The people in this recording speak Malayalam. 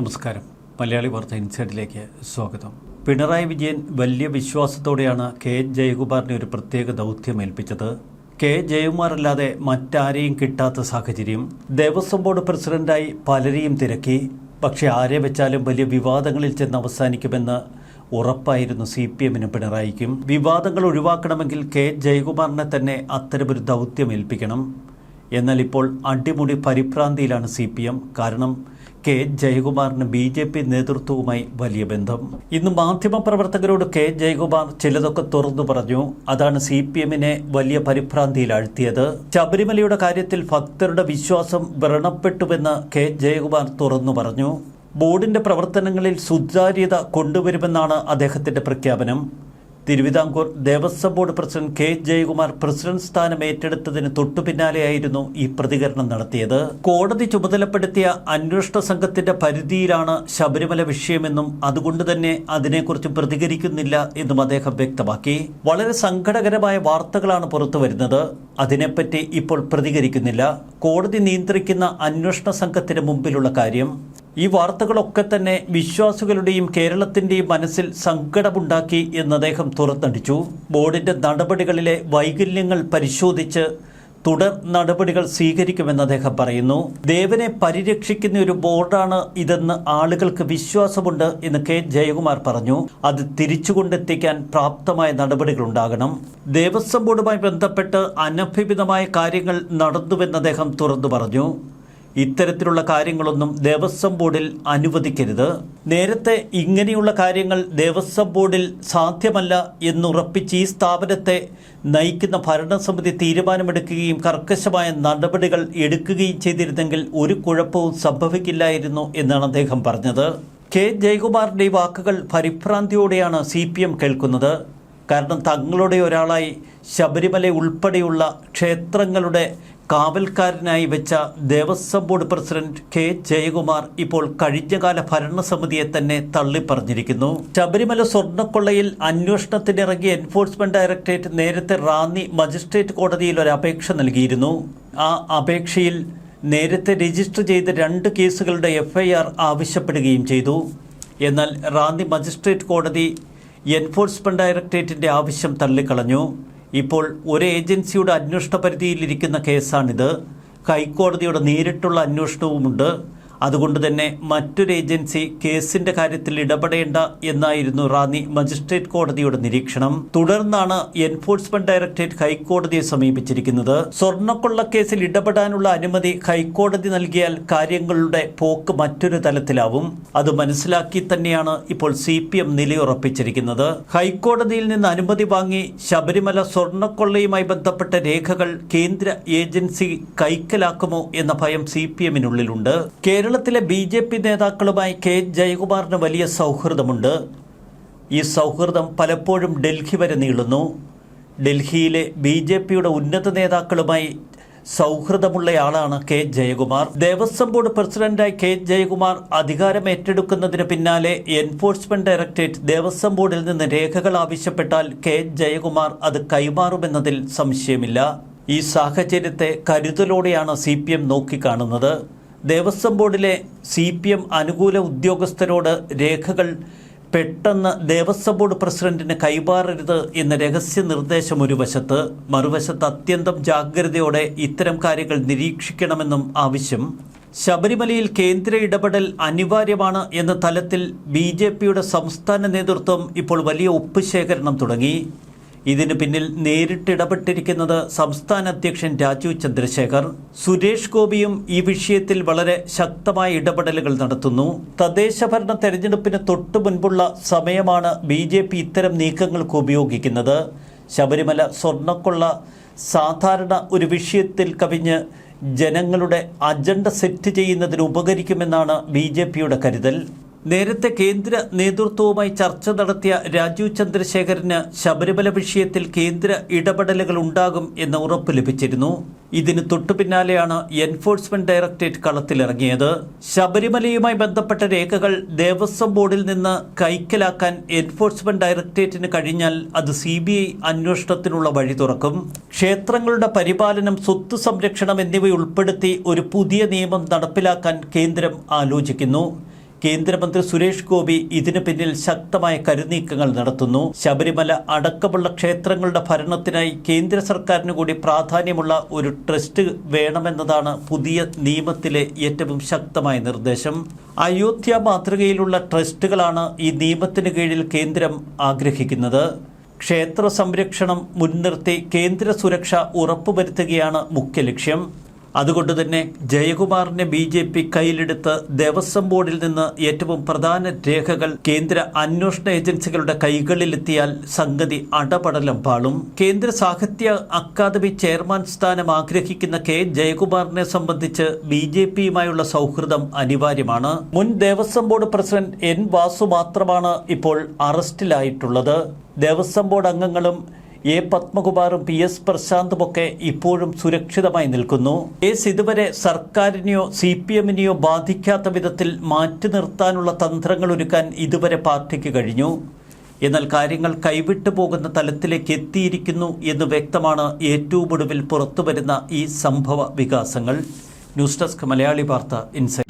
നമസ്കാരം. മലയാളി വാർത്ത ഇൻസൈഡിലേക്ക് സ്വാഗതം. പിണറായി വിജയൻ വലിയ വിശ്വാസത്തോടെയാണ് കെ. ജയകുമാറിനെ ഒരു പ്രത്യേക ദൗത്യം ഏൽപ്പിച്ചത്. കെ. ജയകുമാർ അല്ലാതെ മറ്റാരെയും കിട്ടാത്ത സാഹചര്യം. ദേവസ്വം ബോർഡ് പ്രസിഡന്റായി പലരെയും തിരക്കി. പക്ഷെ ആരെ വെച്ചാലും വലിയ വിവാദങ്ങളിൽ ചെന്ന് അവസാനിക്കുമെന്ന് ഉറപ്പായിരുന്നു സി പി എമ്മിനും പിണറായിക്കും. വിവാദങ്ങൾ ഒഴിവാക്കണമെങ്കിൽ കെ. ജയകുമാറിനെ തന്നെ അത്തരമൊരു ദൗത്യം ഏൽപ്പിക്കണം. എന്നാൽ ഇപ്പോൾ അടിമുടി പരിഭ്രാന്തിയിലാണ് സി പി എം. കാരണം കെ ജയകുമാറിന് ബി ജെ പി നേതൃത്വവുമായി വലിയ ബന്ധം. ഇന്ന് മാധ്യമപ്രവർത്തകരോട് കെ ജയകുമാർ ചിലതൊക്കെ തുറന്നു പറഞ്ഞു. അതാണ് സി പി എമ്മിനെ വലിയ പരിഭ്രാന്തിയിൽ ആഴ്ത്തിയത് ശബരിമലയുടെ കാര്യത്തിൽ ഭക്തരുടെ വിശ്വാസം വ്രണപ്പെട്ടുവെന്ന് കെ ജയകുമാർ തുറന്നു പറഞ്ഞു. ബോർഡിന്റെ പ്രവർത്തനങ്ങളിൽ സുതാര്യത കൊണ്ടുവരുമെന്നാണ് അദ്ദേഹത്തിന്റെ പ്രഖ്യാപനം. Thiruvithamkoor Devaswom board president K Jayakumar president സ്ഥാനം ഏറ്റെടുത്തതിന് തൊട്ടു പിന്നാലെയായിരുന്നു ഈ പ്രതികരണം നടത്തിയത്. കോടതി ചുമതലപ്പെടുത്തിയ അന്വേഷണ സംഘത്തിന്റെ പരിധിയിലാണ് ശബരിമല വിഷയമെന്നും അതുകൊണ്ട് തന്നെ അതിനെക്കുറിച്ച് പ്രതികരിക്കുന്നില്ല എന്നും അദ്ദേഹം വ്യക്തമാക്കി. വളരെ സങ്കടകരമായ വാർത്തകളാണ് പുറത്തു വരുന്നത്. അതിനെപ്പറ്റി ഇപ്പോൾ പ്രതികരിക്കുന്നില്ല. കോടതി നിയന്ത്രിക്കുന്ന അന്വേഷണ സംഘത്തിന് മുമ്പിലുള്ള കാര്യം ഈ വാർത്തകളൊക്കെ തന്നെ വിശ്വാസികളുടെയും കേരളത്തിന്റെയും മനസ്സിൽ സങ്കടമുണ്ടാക്കി എന്ന് അദ്ദേഹം തുറന്നടിച്ചു. ബോർഡിന്റെ നടപടികളിലെ വൈകല്യങ്ങൾ പരിശോധിച്ച് തുടർ നടപടികൾ സ്വീകരിക്കുമെന്ന് അദ്ദേഹം പറയുന്നു. ദേവനെ പരിരക്ഷിക്കുന്ന ഒരു ബോർഡാണ് ഇതെന്ന് ആളുകൾക്ക് വിശ്വാസമുണ്ട് എന്ന് കെ. ജയകുമാർ പറഞ്ഞു. അത് തിരിച്ചുകൊണ്ടെത്തിക്കാൻ പ്രാപ്തമായ നടപടികൾ ഉണ്ടാകണം. ദേവസ്വം ബോർഡുമായി ബന്ധപ്പെട്ട് അനഭിമിതമായ കാര്യങ്ങൾ നടന്നുവെന്ന് അദ്ദേഹം തുറന്നു പറഞ്ഞു. ഇത്തരത്തിലുള്ള കാര്യങ്ങളൊന്നും ദേവസ്വം ബോർഡിൽ അനുവദിക്കരുത്. നേരത്തെ ഇങ്ങനെയുള്ള കാര്യങ്ങൾ ദേവസ്വം ബോർഡിൽ സാധ്യമല്ല എന്നുറപ്പിച്ച് ഈ സ്ഥാപനത്തെ നയിക്കുന്ന ഭരണസമിതി തീരുമാനമെടുക്കുകയും കർക്കശമായ നടപടികൾ എടുക്കുകയും ചെയ്തിരുന്നെങ്കിൽ ഒരു കുഴപ്പവും സംഭവിക്കില്ലായിരുന്നു എന്നാണ് അദ്ദേഹം പറഞ്ഞത്. കെ. ജയകുമാറിന്റെ വാക്കുകൾ പരിഭ്രാന്തിയോടെയാണ് സി പി എം കേൾക്കുന്നത്. കാരണം തങ്ങളുടെ ഒരാളായി ശബരിമല ഉൾപ്പെടെയുള്ള ക്ഷേത്രങ്ങളുടെ കാവൽക്കാരനായി വെച്ച Devaswom board president K Jayakumar ഇപ്പോൾ കഴിഞ്ഞകാല ഭരണസമിതിയെ തന്നെ തള്ളിപ്പറഞ്ഞിരിക്കുന്നു. ശബരിമല സ്വർണക്കൊള്ളയിൽ അന്വേഷണത്തിനിറങ്ങിയ എൻഫോഴ്സ്മെന്റ് ഡയറക്ടറേറ്റ് നേരത്തെ റാന്നി മജിസ്ട്രേറ്റ് കോടതിയിൽ ഒരു അപേക്ഷ നൽകിയിരുന്നു. ആ അപേക്ഷയിൽ നേരത്തെ രജിസ്റ്റർ ചെയ്ത രണ്ട് കേസുകളുടെ എഫ്ഐആർ ആവശ്യപ്പെടുകയും ചെയ്തു. എന്നാൽ റാന്നി മജിസ്ട്രേറ്റ് കോടതി എൻഫോഴ്സ്മെന്റ് ഡയറക്ടറേറ്റിന്റെ ആവശ്യം തള്ളിക്കളഞ്ഞു. ഇപ്പോൾ ഒരു ഏജൻസിയുടെ അന്വേഷണ പരിധിയിലിരിക്കുന്ന കേസാണിത്. ഹൈക്കോടതിയുടെ നേരിട്ടുള്ള അന്വേഷണവുമുണ്ട്. അതുകൊണ്ട് തന്നെ മറ്റൊരു ഏജൻസി കേസിന്റെ കാര്യത്തിൽ ഇടപെടേണ്ട എന്നായിരുന്നു റാന്നി മജിസ്ട്രേറ്റ് കോടതിയുടെ നിരീക്ഷണം. തുടർന്നാണ് എൻഫോഴ്സ്മെന്റ് ഡയറക്ടറേറ്റ് ഹൈക്കോടതിയെ സമീപിച്ചിരിക്കുന്നത്. സ്വർണക്കൊള്ള കേസിൽ ഇടപെടാനുള്ള അനുമതി ഹൈക്കോടതി നൽകിയാൽ കാര്യങ്ങളുടെ പോക്ക് മറ്റൊരു തലത്തിലാവും. അത് മനസ്സിലാക്കി തന്നെയാണ് ഇപ്പോൾ സി പി എം നിലയുറപ്പിച്ചിരിക്കുന്നത്. ഹൈക്കോടതിയിൽ നിന്ന് അനുമതി വാങ്ങി ശബരിമല സ്വർണക്കൊള്ളയുമായി ബന്ധപ്പെട്ട രേഖകൾ കേന്ദ്ര ഏജൻസി കൈക്കലാക്കുമോ എന്ന ഭയം സി പി എമ്മിനുള്ളിലുണ്ട് കേരളത്തിലെ ബി ജെ പി നേതാക്കളുമായി കെ ജയകുമാറിന് വലിയ സൗഹൃദമുണ്ട്. ഈ സൗഹൃദം പലപ്പോഴും ഡൽഹി വരെ നീളുന്നു. ഡൽഹിയിലെ ബി ജെ പിയുടെ ഉന്നത നേതാക്കളുമായി സൗഹൃദമുള്ളയാളാണ് കെ ജയകുമാർ. ദേവസ്വം ബോർഡ് പ്രസിഡന്റായി കെ ജയകുമാർ അധികാരം ഏറ്റെടുക്കുന്നതിന് പിന്നാലെ എൻഫോഴ്സ്മെന്റ് ഡയറക്ടറേറ്റ് ദേവസ്വം ബോർഡിൽ നിന്ന് രേഖകൾ ആവശ്യപ്പെട്ടാൽ കെ ജയകുമാർ അത് കൈമാറുമെന്നതിൽ സംശയമില്ല. ഈ സാഹചര്യത്തെ കരുതലോടെയാണ് സി പി എം നോക്കിക്കാണുന്നത്. ദേവസ്വം ബോർഡിലെ സി പി എം അനുകൂല ഉദ്യോഗസ്ഥരോട് രേഖകൾ പെട്ടെന്ന് ദേവസ്വം ബോർഡ് പ്രസിഡന്റിന് കൈമാറരുത് എന്ന രഹസ്യ നിർദ്ദേശം ഒരു വശത്ത് മറുവശത്ത് അത്യന്തം ജാഗ്രതയോടെ ഇത്തരം കാര്യങ്ങൾ നിരീക്ഷിക്കണമെന്നും ആവശ്യം. ശബരിമലയിൽ കേന്ദ്ര ഇടപെടൽ അനിവാര്യമാണ് എന്ന തലത്തിൽ ബി സംസ്ഥാന നേതൃത്വം ഇപ്പോൾ വലിയ ഒപ്പ് ശേഖരണം തുടങ്ങി. ഇതിന് പിന്നിൽ നേരിട്ട് ഇടപെട്ടിരിക്കുന്നത് സംസ്ഥാന അധ്യക്ഷൻ രാജു ചന്ദ്രശേഖർ സുരേഷ് ഗോപിയും ഈ വിഷയത്തിൽ വളരെ ശക്തമായ ഇടപെടലുകൾ നടത്തുന്നു. തദ്ദേശഭരണ തെരഞ്ഞെടുപ്പിന് തൊട്ടു മുൻപുള്ള സമയമാണ് ബി ജെ പി ഇത്തരം നീക്കങ്ങൾക്ക് ഉപയോഗിക്കുന്നത്. ശബരിമല സ്വർണക്കൊള്ള സാധാരണ ഒരു വിഷയത്തിൽ കവിഞ്ഞ് ജനങ്ങളുടെ അജണ്ട സെറ്റ് ചെയ്യുന്നതിന് ഉപകരിക്കുമെന്നാണ് ബി കരുതൽ. നേരത്തെ കേന്ദ്ര നേതൃത്വവുമായി ചർച്ച നടത്തിയ രാജീവ് ചന്ദ്രശേഖരന് ശബരിമല വിഷയത്തിൽ കേന്ദ്ര ഇടപെടലുകൾ ഉണ്ടാകും എന്ന ഉറപ്പ് ലഭിച്ചിരുന്നു. ഇതിന് തൊട്ടു പിന്നാലെയാണ് എൻഫോഴ്സ്മെന്റ് ഡയറക്ടറേറ്റ് കളത്തിലിറങ്ങിയത്. ശബരിമലയുമായി ബന്ധപ്പെട്ട രേഖകൾ ദേവസ്വം ബോർഡിൽ നിന്ന് കൈക്കലാക്കാൻ എൻഫോഴ്സ്മെന്റ് ഡയറക്ടറേറ്റിന് കഴിഞ്ഞാൽ അത് സി ബി ഐ അന്വേഷണത്തിനുള്ള വഴി തുറക്കും. ക്ഷേത്രങ്ങളുടെ പരിപാലനം സ്വത്ത് സംരക്ഷണം എന്നിവയുൾപ്പെടുത്തി ഒരു പുതിയ നിയമം നടപ്പിലാക്കാൻ കേന്ദ്രം ആലോചിക്കുന്നു. കേന്ദ്രമന്ത്രി സുരേഷ് ഗോപി ഇതിനു പിന്നിൽ ശക്തമായ കരുനീക്കങ്ങൾ നടത്തുന്നു. ശബരിമല അടക്കമുള്ള ക്ഷേത്രങ്ങളുടെ ഭരണത്തിനായി കേന്ദ്ര സർക്കാരിന് കൂടി പ്രാധാന്യമുള്ള ഒരു ട്രസ്റ്റ് വേണമെന്നതാണ് പുതിയ നിയമത്തിലെ ഏറ്റവും ശക്തമായ നിർദ്ദേശം. അയോധ്യ മാതൃകയിലുള്ള ട്രസ്റ്റുകളാണ് ഈ നിയമത്തിന് കീഴിൽ കേന്ദ്രം ആഗ്രഹിക്കുന്നത്. ക്ഷേത്ര സംരക്ഷണം മുൻനിർത്തി കേന്ദ്ര സുരക്ഷ ഉറപ്പുവരുത്തുകയാണ് മുഖ്യ ലക്ഷ്യം. അതുകൊണ്ട് തന്നെ ജയകുമാറിനെ ബി ജെ പി കയ്യിലെടുത്ത് ദേവസ്വം ബോർഡിൽ നിന്ന് ഏറ്റവും പ്രധാന രേഖകൾ കേന്ദ്ര അന്വേഷണ ഏജൻസികളുടെ കൈകളിലെത്തിയാൽ സംഗതി അടപടലം പാളും. കേന്ദ്ര സാഹിത്യ അക്കാദമി ചെയർമാൻ സ്ഥാനം ആഗ്രഹിക്കുന്ന കെ ജയകുമാറിനെ സംബന്ധിച്ച് ബി ജെ പിയുമായുള്ള സൗഹൃദം അനിവാര്യമാണ്. മുൻ Devaswom board president N Vasu മാത്രമാണ് ഇപ്പോൾ അറസ്റ്റിലായിട്ടുള്ളത്. ദേവസ്വം ബോർഡ് അംഗങ്ങളും എ പത്മകുമാറും പി എസ് പ്രശാന്തുമൊക്കെ ഇപ്പോഴും സുരക്ഷിതമായി നിൽക്കുന്നു. കേസ് ഇതുവരെ സർക്കാരിനെയോ സി പി എമ്മിനെയോ ബാധിക്കാത്ത വിധത്തിൽ മാറ്റി നിർത്താനുള്ള തന്ത്രങ്ങൾ ഒരുക്കാൻ ഇതുവരെ പാർട്ടിക്ക് കഴിഞ്ഞു. എന്നാൽ കാര്യങ്ങൾ കൈവിട്ടു പോകുന്ന തലത്തിലേക്ക് എത്തിയിരിക്കുന്നു എന്ന് വ്യക്തമാണ് ഏറ്റവും ഒടുവിൽ പുറത്തുവരുന്ന ഈ സംഭവ വികാസങ്ങൾ. ന്യൂസ് ഡെസ്ക് മലയാളി വാർത്ത ഇൻസൈറ്റ്